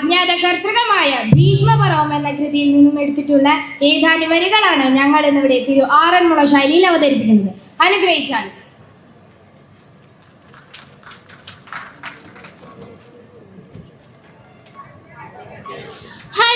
അജ്ഞാത കർത്തൃകമായ ഭീഷ്മപർവം എന്ന കൃതിയിൽ നിന്നും എടുത്തിട്ടുള്ള ഏതാനും വരികളാണ് ഞങ്ങൾ ഇന്നിവിടെ തിരു ആറന്മുള ശൈലിയിൽ അവതരിപ്പിക്കുന്നത്. അനുഗ്രഹിച്ചാൽ. Hari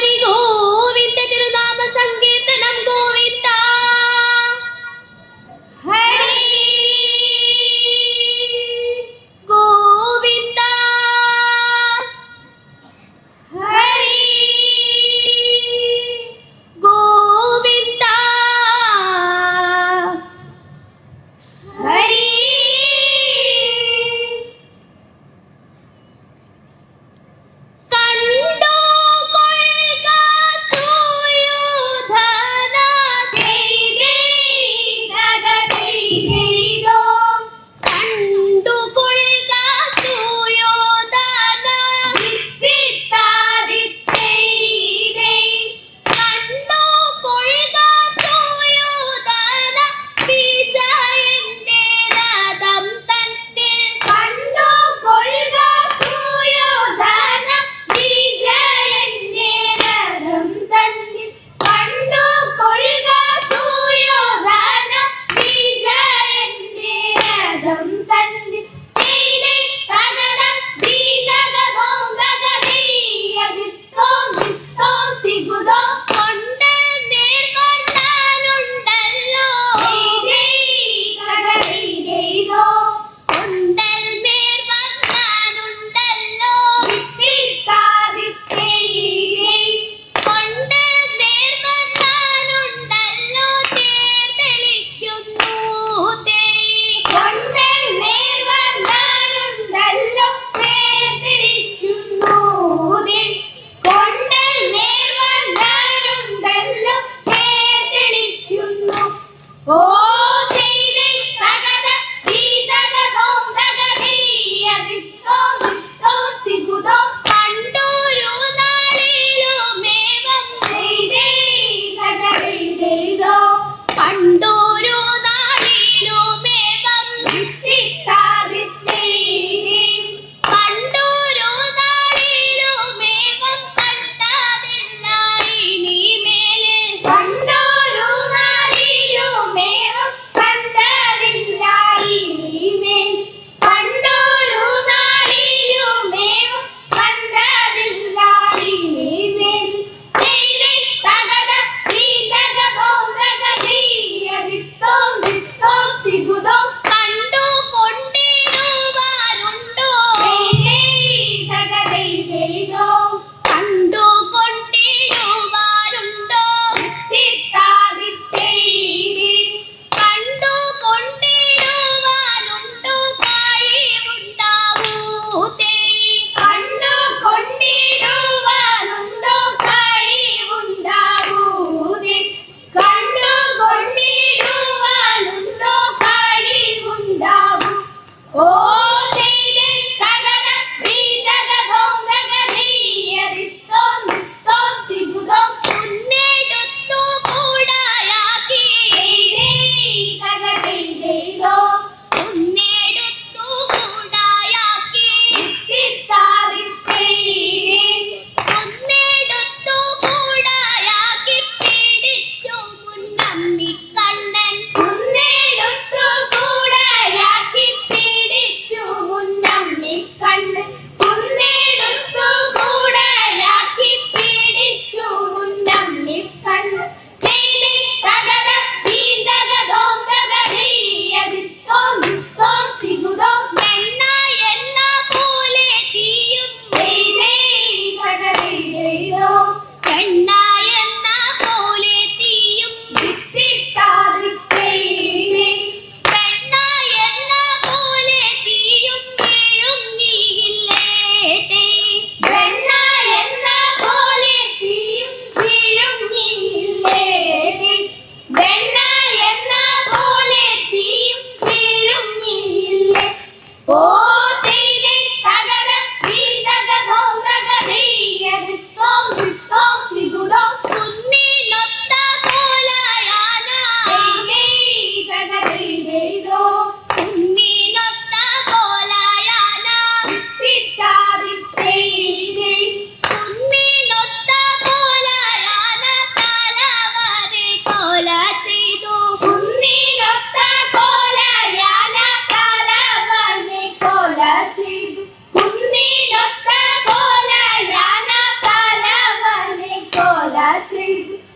that's it.